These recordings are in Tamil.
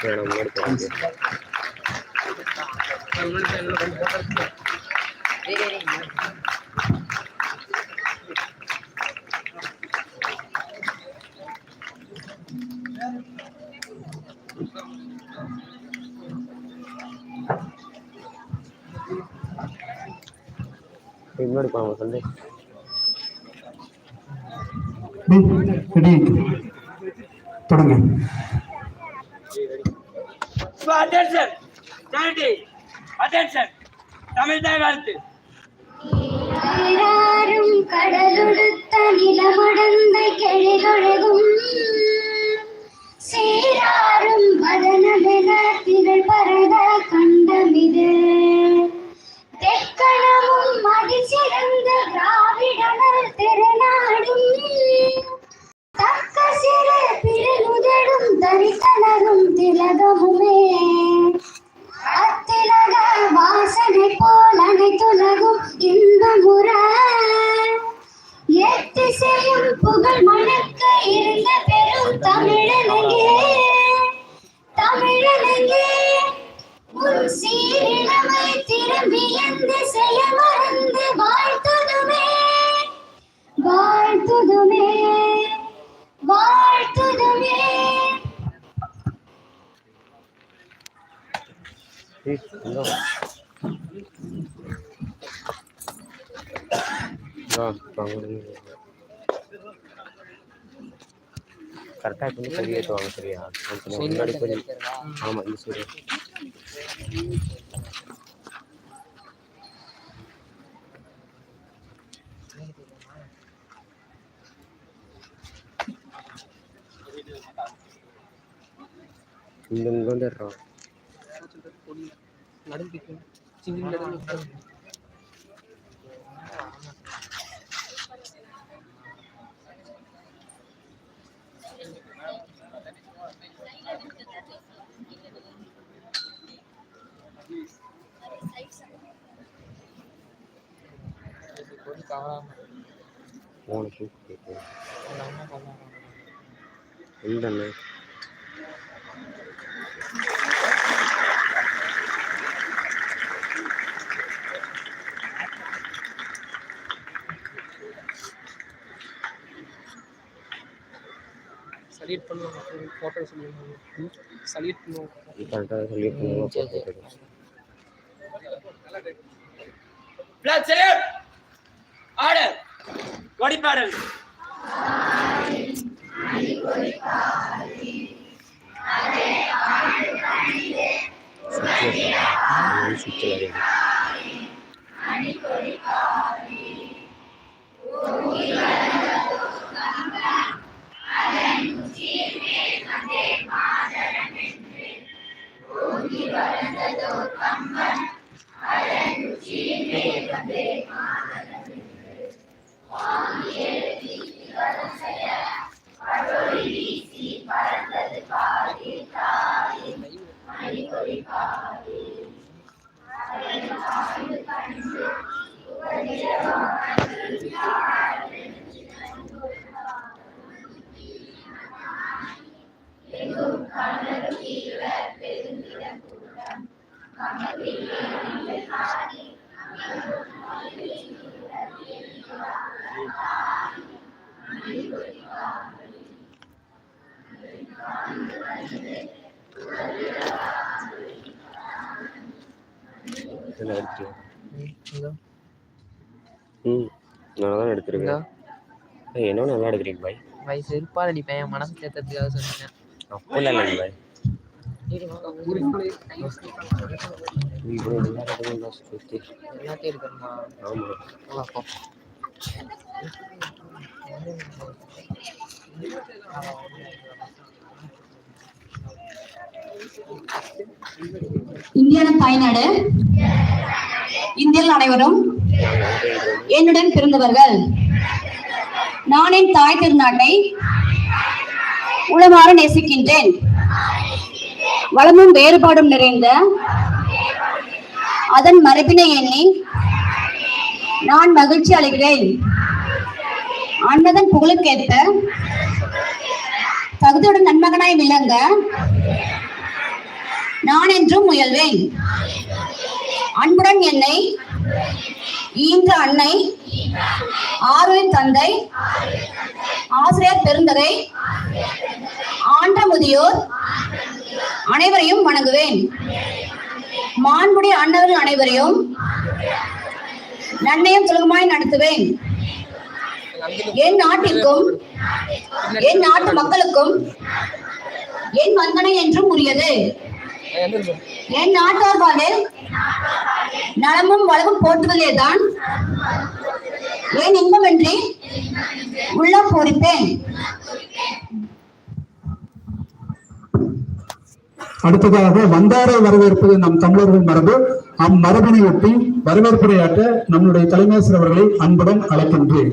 வேணாம் முன்னாடி முன்னாடி சொல்லு தொடங்க அட்டென்ஷன் சாரிட்டி அட்டென்ஷன் தமிழ் தான் வாழ்த்து நீராறும் கடலுடுத்த நிலமடந்த கெழிலொழுகும் சீராறும் வதனமென திகழ் பரத கண்டமிது தெக்கணமும் மதிசிறந்த திராவிடனர் திருநாடும். தக்க சிறு பிறனுதடும் தரித்தனரும் திலகமுமே. அத்திலக வாசனை போல் அனைத்துலகும் இன்பம் கரெக்டா கொஞ்சம் சரி ஏற்றுவாங்க சரியா முன்னாடி போய் ஆமா இந்த சரி இங்க இங்க வந்துடுறோம் மூணு தூக்கு எந்தண்ணே? சல்யூட் பண்ணுவாங்க ஃபோட்டோ சொல்லிடுவாங்க சல்யூட் பண்ணுவாங்க கரெக்டாக சொல்லிட்டு பிளாக் சல்யூட் வந்தே கொடிப்பாடல் சுற்றி வருது இதெல்லாம் எடுத்துட்டு ம் நல்லா தான் எடுத்துருக்கேன் என்ன நல்லா எடுக்கிறீங்க பாய்? வயசு செருப்பால் அடிப்பேன் என் மனசு தேர்த்ததுக்காக சொன்னேன். அப்படிலாம் இல்லைங்க பாய். எல்லாத்தையும் எடுக்கணுமா ஆமாம் அப்போ இந்தியான தாய்நாடு. இந்தியர்கள் அனைவரும் என்னுடன் பிறந்தவர்கள். நான் என் தாய் திருநாட்டை உளமாற நேசிக்கின்றேன். வளமும் வேறுபாடும் நிறைந்த அதன் மரபினை எண்ணி நான் மகிழ்ச்சி அடைகிறேன். அன்னதன் புகழுக்கேற்ப தகுதியுடன் நன்மகனாய் விளங்க நான் என்றும் முயல்வேன். அன்புடன் என்னை ஈன்ற அன்னை ஆறுயிர் தந்தை ஆசிரியர் பெருந்தகை ஆண்ட முதியோர் அனைவரையும் வணங்குவேன். மாண்புடைய அன்னவர்கள் அனைவரையும் நன்மையும் சுலகமாய் நடத்துவேன். என் நாட்டிற்கும் என் நாட்டு மக்களுக்கும் என் வந்தனை என்றும் உரியது. என் நாட்டார் வாழ்வில் நலமும் வளமும் போற்றுவதே தான் ஏன் இன்பமின்றி உள்ளம் பூரிப்பேன். அடுத்ததாக வந்தாரை வரவேற்பது நம் தமிழர்கள் மரபு. அம்மரபினை ஒட்டி வரவேற்புரையாற்ற நம்முடைய தலைமையாசிரியர் அவர்களை அன்புடன் அழைக்கின்றேன்.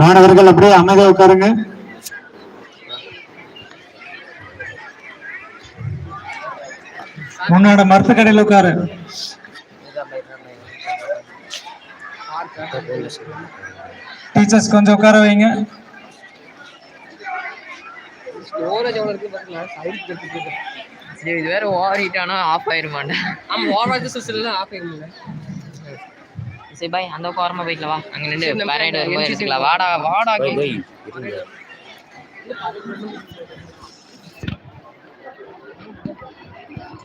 மாணவர்கள் அப்படியே அமைதியா உட்காருங்க. முன்னாடி மரத்து கடையில் உட்காரு. டீச்சர்ஸ் கொஞ்சம் உட்கார வைங்க. இது வேற ஓவர் ஹீட் ஆனால் ஆஃப் ஆயிருமாண்டா ஆமா ஓவர் சிஸ்டம்ல ஆஃப் ஆயிரும்ல சரி பாய் அந்த பக்கம் ஓரமா போய்க்கலாம் வா. அங்க நின்று பரேட் NCC எடுத்துக்கலாம் வாடா வாடா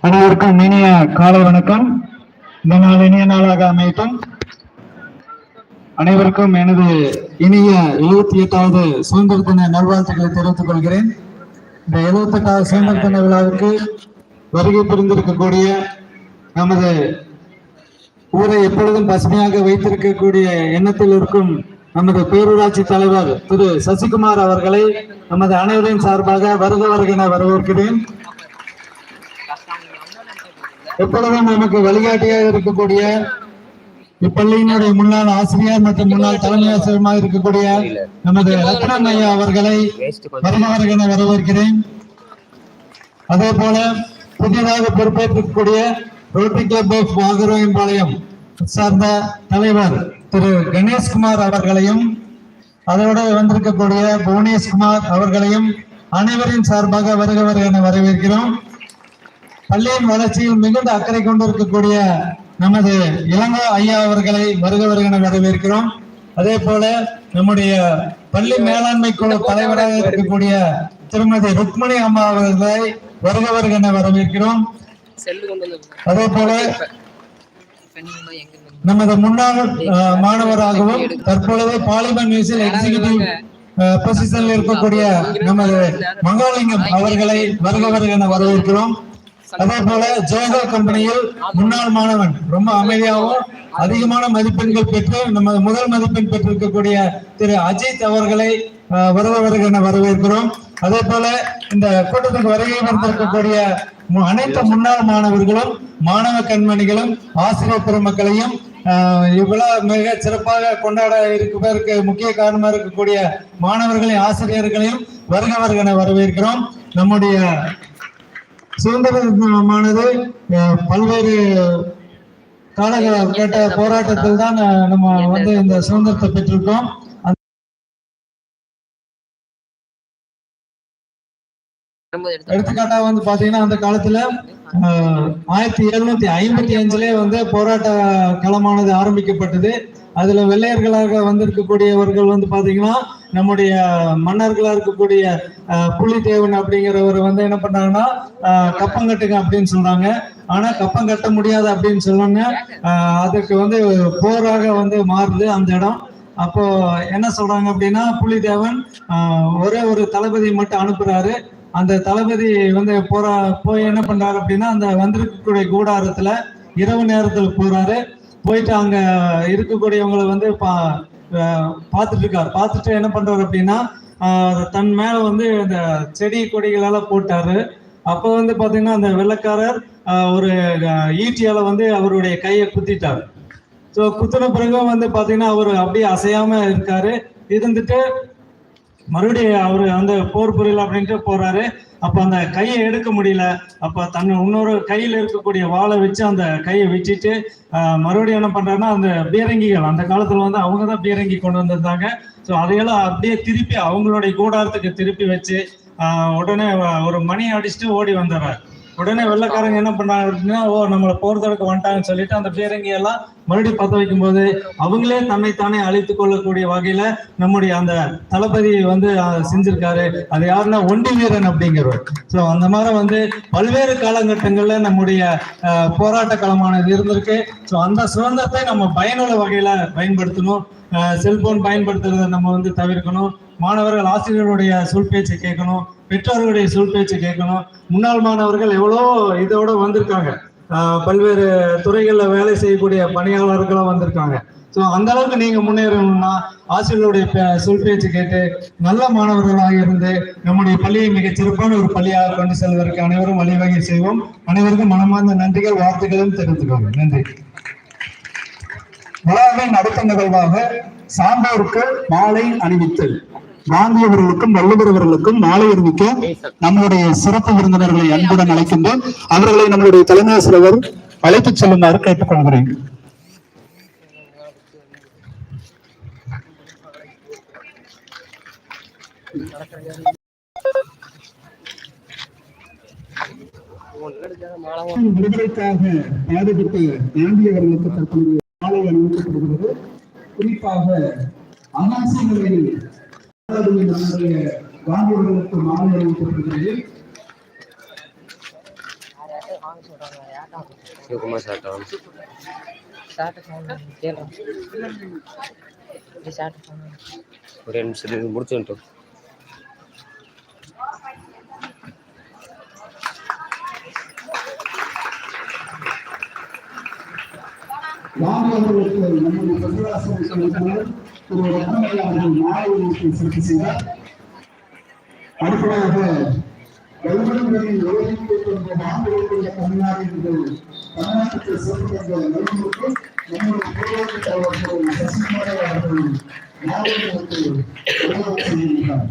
அனைவருக்கும் இனிய காலை வணக்கம். இந்த நாள் இனிய நாளாக அமையட்டும். அனைவருக்கும் எனது இனிய எழுபத்தி எட்டாவது சுதந்திர தின நல்வாழ்த்துக்களை தெரிவித்துக் கொள்கிறேன். இந்த எழுபத்தி எட்டாவது சுதந்திர தின விழாவுக்கு வருகை புரிந்திருக்கக்கூடிய நமது ஊரை எப்பொழுதும் பசுமையாக வைத்திருக்கக்கூடிய எண்ணத்தில் இருக்கும் நமது பேரூராட்சி தலைவர் திரு சசிகுமார் அவர்களை நமது அனைவரின் சார்பாக வருக வருகின வரவேற்கிறேன். எப்பொழுதும் நமக்கு வழிகாட்டியாக இருக்கக்கூடிய இப்பள்ளியினுடைய முன்னாள் ஆசிரியர் மற்றும் முன்னாள் தலைமை ஆசிரியமாக இருக்கக்கூடிய நமது ரத்னம் ஐயா அவர்களை வேஸ்ட் வருக வரவேற்கிறேன். அதே போல புதிதாக பொறுப்பேற்கக்கூடிய ரோட்டரி கிளப் ஆஃப் வாகரோயம்பாளையம் சார்ந்த தலைவர் திரு கணேஷ்குமார் அவர்களையும் அதோடு வந்திருக்கக்கூடிய புவனேஷ்குமார் அவர்களையும் அனைவரின் சார்பாக வருக என வரவேற்கிறோம். பள்ளியின் வளர்ச்சியில் மிகுந்த அக்கறை கொண்டிருக்கக்கூடிய நமது இளங்கோ ஐயா அவர்களை வருக என வரவேற்கிறோம். அதே போல நம்முடைய பள்ளி மேலாண்மை குழு தலைவராக இருக்கக்கூடிய திருமதி ருக்மணி அம்மா அவர்களை வருக என வரவேற்கிறோம். அதே போல? நமது முன்னாள் மாணவராகவும் தற்பொழுது பாலிமர் நியூஸில் எக்ஸிகியூட்டிவ் பொசிஷனில் இருக்கக்கூடிய நமது மங்காலிங்கம் அவர்களை வருக வருக என வரவேற்கிறோம் அதே போல ஜோகா கம்பெனியில் முன்னாள் மாணவன் ரொம்ப அமைதியாகவும் அதிகமான மதிப்பெண்கள் பெற்று நமது முதல் மதிப்பெண் பெற்றிருக்கக்கூடிய திரு அஜித் அவர்களை அஹ், என வரவேற்கிறோம். அதே போல இந்த கூட்டத்துக்கு வருகை வந்திருக்கக்கூடிய அனைத்து முன்னாள் மாணவர்களும் மாணவ கண்மணிகளும் ஆசிரியர் பெருமக்களையும் இவ்வளவு மிக சிறப்பாக கொண்டாட இருப்பதற்கு முக்கிய காரணமா இருக்கக்கூடிய மாணவர்களையும் ஆசிரியர்களையும் வருக வருகன வரவேற்கிறோம். நம்முடைய சுதந்திர தினமானது பல்வேறு பல்வேறு காலகட்ட போராட்டத்தில் தான் நம்ம வந்து இந்த சுதந்திரத்தை பெற்றிருக்கோம். எடுத்துக்காட்டா வந்து பாத்தீங்கன்னா அந்த காலத்துல ஆயிரத்தி எழுநூத்தி ஐம்பத்தி அஞ்சுலயே வந்து போராட்ட களமானது ஆரம்பிக்கப்பட்டது. அதுல வெள்ளையர்களாக வந்திருக்கக்கூடியவர்கள் வந்து பாத்தீங்கன்னா நம்முடைய மன்னர்களா இருக்கக்கூடிய ஆஹ், புலித்தேவன் அப்படிங்கிறவர் வந்து என்ன பண்றாங்கன்னா கப்பங்கட்டுங்க கப்பம் கட்டுங்க அப்படின்னு சொல்றாங்க. ஆனா கப்பம் கட்ட முடியாது அப்படின்னு சொன்னாங்க அதுக்கு வந்து போராக வந்து மாறுது அந்த இடம். அப்போ என்ன சொல்றாங்க அப்படின்னா புலிதேவன் ஒரே ஒரு தளபதி மட்டும் அனுப்புறாரு. அந்த தளபதி வந்து போற போய் என்ன பண்றாரு அப்படின்னா அந்த வந்திருக்கக்கூடிய கூடாரத்துல இரவு நேரத்துல போறாரு. போயிட்டு அங்க இருக்கக்கூடியவங்களை வந்து பா பார்த்துட்டு இருக்காரு. பார்த்துட்டு என்ன பண்றாரு அப்படின்னா தன் மேல வந்து இந்த செடி கொடிகளெல்லாம் போட்டாரு. அப்போ வந்து பாத்தீங்கன்னா அந்த வெள்ளைக்காரர் ஒரு ஈட்டியால வந்து அவருடைய கையை குத்திட்டாரு. ஸோ குத்தின பிறகு வந்து பாத்தீங்கன்னா அவர் அப்படியே அசையாம இருக்காரு. இருந்துட்டு மறுபடியும் அவரு அந்த போர் புரியல அப்படின்ட்டு போறாரு. அப்ப அந்த கையை எடுக்க முடியல. அப்ப தன் இன்னொரு கையில இருக்கக்கூடிய வாளை வச்சு அந்த கையை வச்சுட்டு மறுபடியும் என்ன பண்றாருன்னா அந்த பீரங்கிகள் அந்த காலத்துல வந்து அவங்க தான் பீரங்கி கொண்டு வந்திருந்தாங்க. ஸோ அதையெல்லாம் அப்படியே திருப்பி அவங்களுடைய கூடாரத்துக்கு திருப்பி வச்சு உடனே ஒரு மணி அடிச்சுட்டு ஓடி வந்துடுறாரு. உடனே வெள்ளைக்காரங்க என்ன பண்ணாங்க அப்படின்னா ஓ நம்மளை போர் தடுக்க வந்துட்டாங்கன்னு சொல்லிட்டு அந்த பீரங்கி எல்லாம் மறுபடியும் பத்த வைக்கும்போது அவங்களே தன்னைத்தானே அழித்து கொள்ளக்கூடிய வகையில நம்முடைய அந்த தளபதி வந்து செஞ்சிருக்காரு. அது யாருன்னா ஒண்டி வீரன் அப்படிங்கிறவர். ஸோ அந்த மாதிரி வந்து பல்வேறு காலகட்டங்கள்ல நம்முடைய போராட்ட களமானது இருந்திருக்கு. ஸோ அந்த சுதந்திரத்தை நம்ம பயனுள்ள வகையில பயன்படுத்தணும். செல்போன் பயன்படுத்துறதை நம்ம வந்து தவிர்க்கணும். மாணவர்கள் ஆசிரியர்களுடைய சொல் பேச்சு கேட்கணும் பெற்றோர்களுடைய சொல் பேச்சு கேட்கணும். முன்னாள் மாணவர்கள் எவ்வளோ இதோட வந்திருக்காங்க. பல்வேறு துறைகளில் வேலை செய்யக்கூடிய பணியாளர்களும் வந்திருக்காங்க. ஸோ அந்த அளவுக்கு நீங்க முன்னேறணும்னா ஆசிரியர்களுடைய சொல் பேச்சு கேட்டு நல்ல மாணவர்களாக இருந்து நம்முடைய பள்ளியை மிகச் சிறப்பான ஒரு பள்ளியாக கொண்டு செல்வதற்கு அனைவரும் வழிவகை செய்வோம். அனைவருக்கும் மனமார்ந்த நன்றிகள் வார்த்தைகளும் தெரிவித்துக்கோங்க. நன்றி. விழாவின் அடுத்த நிகழ்வாக சான்றோருக்கு மாலை அணிவித்தல். வள்ளுவர் அவர்களுக்கும் மாலை அணிவிக்க நம்மளுடைய சிறப்பு விருந்தினர்களை அன்புடன் அழைக்கின்றோம். அவர்களை நம்மளுடைய தலைமை ஆசிரியர் அழைத்துச் செல்லுமாறு கேட்டுக்கொள்கிறேன். விடுதலைக்காக பாடுபட்ட காந்தி அவர்களுக்கு தற்போது மாலை அணிவிக்கப்படுகிறது. குறிப்பாக அமாசி நிலையில் நம்முடைய காந்தி மாலை அணிவிக்கப்படுகிறது சிவகுமார் சாட்டம் முடிச்சுட்டு நம்முடைய பிரதேசம் திரு ரத்னமணி அவர்கள் மாலை சிறப்பு செய்தார். அடுத்ததாக கல்வெடுகளில் உலகிற்கு கொண்ட ஆண்டுகள் கொண்ட தமிழ்நாடு என்று தமிழ்நாட்டுக்கு சிறப்பு தந்த நம்முடைய பூர்வீக அவர்கள் சசிகுமார் அவர்கள் செய்திருக்கிறார்.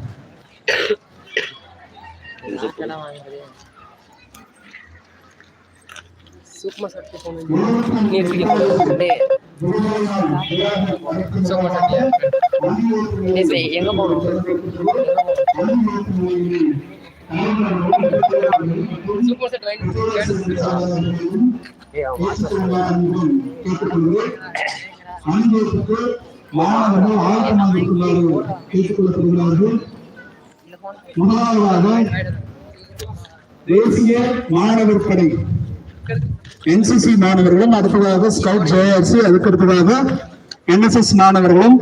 போகணும்? சூக்மா சட்டை வாங்கி கேட்டு ஏய் அவன் மாஸ்டர் அனுபவத்துக்கு மாணவர்கள் இருக்குமாறு கேட்டுக்கொள்ளப்படுகிறார்கள் முதலாவதாக தேசிய மாணவர் படை. என்சிசி மாணவர்களும் அடுத்ததாக ஸ்கவுட் ஜேஆர்சி அதுக்கு அடுத்ததாக என்எஸ்எஸ் மாணவர்களும்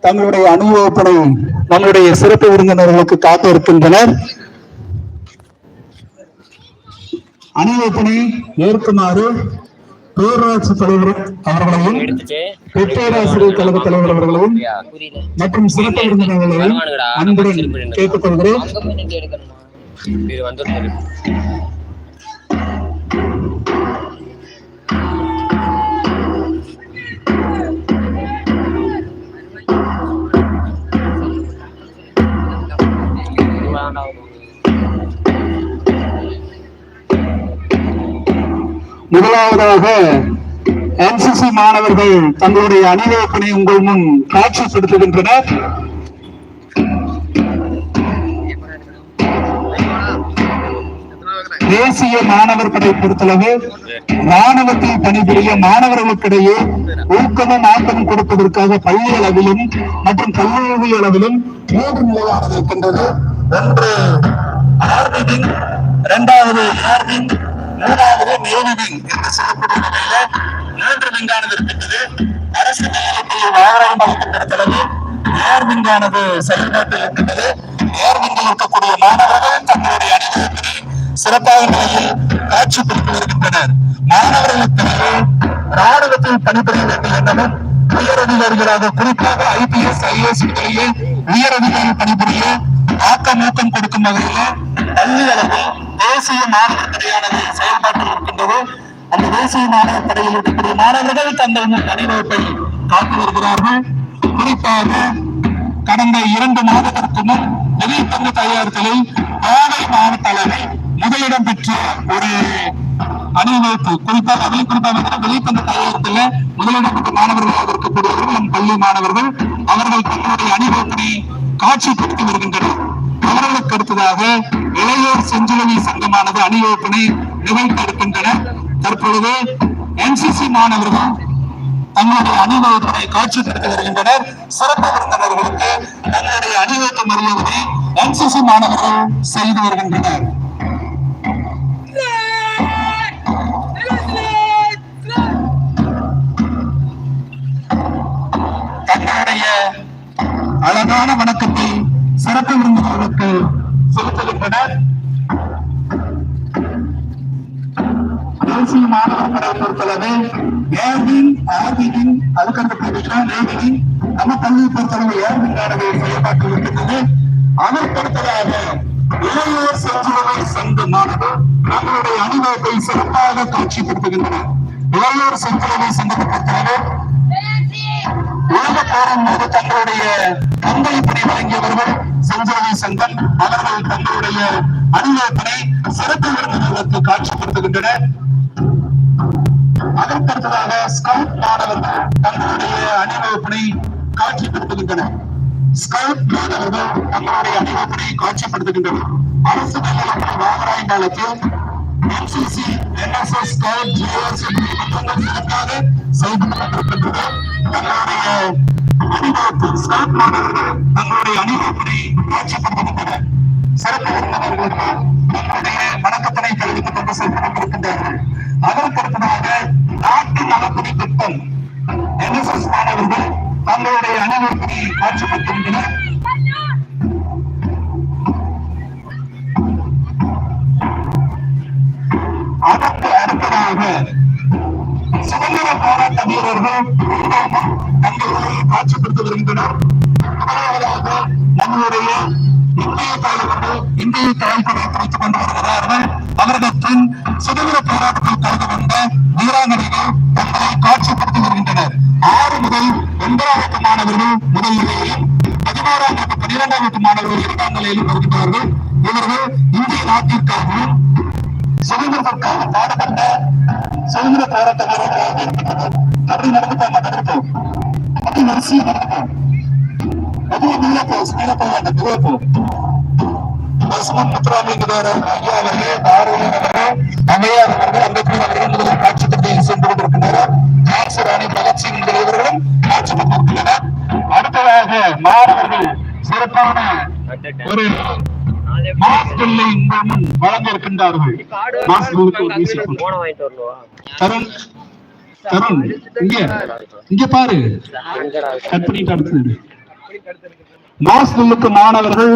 தங்களுடைய அனுபவப்படை நம்முடைய சிறப்பு விருந்தினர்களுக்கு காக்க இருக்கின்றனர் அணிவகுப்பினை ஏற்குமாறு பேரூராட்சி தலைவர் அவர்களையும் பெற்றோராசிரியர் கழக தலைவர் அவர்களையும் மற்றும் சிறப்பு விருந்தினர்களையும் அன்புடன் கேட்டுக்கொள்கிறோம். அங்க முதலாவதாக என்சிசி மாணவர்கள் தங்களுடைய அணிவகுப்பினை உங்கள் முன் காட்சிப்படுத்துகின்றனர். தேசிய மாணவர் படை பொறுத்தளவு மாணவத்தில் பணிபுரிய மாணவர்களுக்கிடையே ஊக்கமும் ஆக்கமும் கொடுப்பதற்காக பள்ளி அளவிலும் மற்றும் கல்லூரி அளவிலும் மூன்று நிலையானது இருக்கின்றது. ஒன்று ஆர்மி இரண்டாவது ஏர் மூணாவது நேவி விங் என்று சொல்லக்கூடிய மூன்று விங்கானது இருக்கின்றது. அரசு நிலையத்தில் வாகனம் அளிக்கின்றளவு ஏர் விங்கானது செயல்பாட்டில் இருக்கின்றது. ஏர் விங்கில் இருக்கக்கூடிய மாணவர்கள் தங்களுடைய அணிவகுப்பினை சிறப்பாக முறையில் காட்சிப்படுத்தி வருகின்றனர். மாணவர்களுக்கிடையே ராணுவத்தில் பணிபுரிய வேண்டும் எனவும் உயரதிகாரிகளாக குறிப்பாக ஐபிஎஸ் ஐஏஎஸ் முதலிய உயரதிகாரி பணிபுரிய ஆக்கமூக்கம் கொடுக்கும் வகையில பள்ளி அளவில் தேசிய மாணவர் செயல்பாட்டில் இருக்கின்றது அந்த தேசிய மாணவர் இருக்கக்கூடிய மாணவர்கள் தங்கள் அணிவகுப்பை காத்து வருகிறார்கள். குறிப்பாக கடந்த இரண்டு மாதத்திற்கு முன் வெளிப்பந்து தயாரித்தலில் கோவை மாவட்ட அளவில் முதலிடம் பெற்ற ஒரு அணிவகுப்பு குறிப்பாக அதில் குறிப்பாக வெளிப்பந்து தயாரித்தல முதலிடம் பெற்ற மாணவர்களாக இருக்கக்கூடியவர்கள் நம் பள்ளி மாணவர்கள். அவர்கள் தங்களுடைய அணிவகுப்பினை காட்சிப்படுத்தி வருகின்றனர். அவர்களுக்கு அடுத்ததாக இளையோர் செஞ்சிலுவை சங்கமானது அணிவகுப்பினை நிகழ்த்த இருக்கின்றனர் தற்பொழுது என்சிசி மாணவர்கள் தங்களுடைய அணிவகுப்பினை காட்சிப்படுத்தி வருகின்றனர். சிறப்பு விருந்தினர்களுக்கு தங்களுடைய அணிவகுப்பு மரியாதை என்சிசி மாணவர்கள் செய்து வருகின்றனர். தங்களுடைய அழகான வணக்கத்தை சிறப்பு விருந்தினர்களுக்கு செலுத்துகின்றனர் தேசிய மாணவர் படையை பொறுத்தளவு ஏர்வின் ஆர்வின் அதுக்கடுத்து பார்த்தீங்கன்னா நேவின் நம்ம பள்ளியை பொறுத்தளவு இருக்கின்றது அதற்கடுத்ததாக இளையோர் செஞ்சுவதை நம்மளுடைய அனுபவத்தை சிறப்பாக காட்சிப்படுத்துகின்றனர். இளையோர் செஞ்சுவதை சங்கத்தை பொறுத்தளவு உலக போரின் போது தங்களுடைய பங்களிப்பினை வழங்கியவர்கள் செஞ்சுவதை சங்கம் அவர்கள் தங்களுடைய அனுபவத்தினை சிறப்பு விருந்தினர்களுக்கு காட்சிப்படுத்துகின்றனர் அதற்கடுத்ததாக ஸ்கவுட் மாணவர்கள் தங்களுடைய அணிவகுப்பினை காட்சிப்படுத்துகின்றனர். ஸ்கவுட் மாணவர்கள் தங்களுடைய அணிவகுப்பினை காட்சிப்படுத்துகின்றனர். அரசு மேல்நிலைப்பள்ளி வாகராய் காலத்தில் என்சிசி என்எஸ்எஸ் ஸ்கவுட் ஜிஎஸ் சிறப்பாக சிறப்பாக செயல்படுத்தப்பட்டிருக்கின்றது தங்களுடைய அணிவகுப்பு மாணவர்கள் காட்சிப்படுத்துகின்றனர் சிறப்பு விருந்தினர்களுக்கு வணக்கத்தினை தெரிவித்துக் கொண்டு அதற்கடுத்ததாக நாட்டு நலப்பணி திட்டம் என்எஸ்எஸ் மாணவர்கள் தங்களுடைய அணிவகுப்பினை காட்சிப்படுத்துகின்றனர் அதற்கு அடுத்ததாக போராட்ட வீரர்கள் தங்களை காட்சிப்படுத்தி வருகின்றனர் முதலாவதாக நம்முடைய இந்திய தலைவர்கள் இந்திய தலைப்படை வைத்துக் கொண்டு வருகிறார்கள். அவர்கள் சுதந்திர போராட்டத்தில் கலந்து கொண்ட வீராங்கனைகள் தங்களை காட்சிப்படுத்தி வருகின்றனர். ஆறு முதல் ஒன்பதாம் வகுப்பு மாணவர்கள் முதல் நிலையிலும் பதினோராம் வகுப்பு பன்னிரெண்டாம் வகுப்பு மாணவர்கள் இரண்டாம் நிலையிலும் வருகின்றார்கள் இவர்கள் இந்திய நாட்டிற்காகவும் சுதந்திரத்திற்காக பாடுபட்ட சுதந்திர போராட்ட வீரர்களாக இருக்கின்றனர். அப்படி வரிசையா நடந்துப்போம் மெதுவா மெதுவா போ ஸ்பீடா போக வேண்டாம் மெதுவா போ பசுமன் முத்துராமலிங்கர் ஐயா அவர்கள் பாரதியார் அவர்கள் அம்மையார் அவர்கள் அம்பேத்கர் அவர்கள் முதலில் காட்சிப்படுத்தி சென்று கொண்டிருக்கின்றனர் ஜான்சி ராணி பகத்சிங் முதலியவர்களும் காட்சிப்படுத்தியிருக்கின்றனர் அடுத்ததாக மாணவர்கள் சிறப்பான ஒரு மாஸ்டர்லை உங்கள் முன் வழங்க இருக்கின்றார்கள் மாஸ்டர்களுக்கு ஒரு தருண் தருண் இங்க. இங்க பாரு. எங்கடா கட் பண்ணிட்டு மாணவர்கள்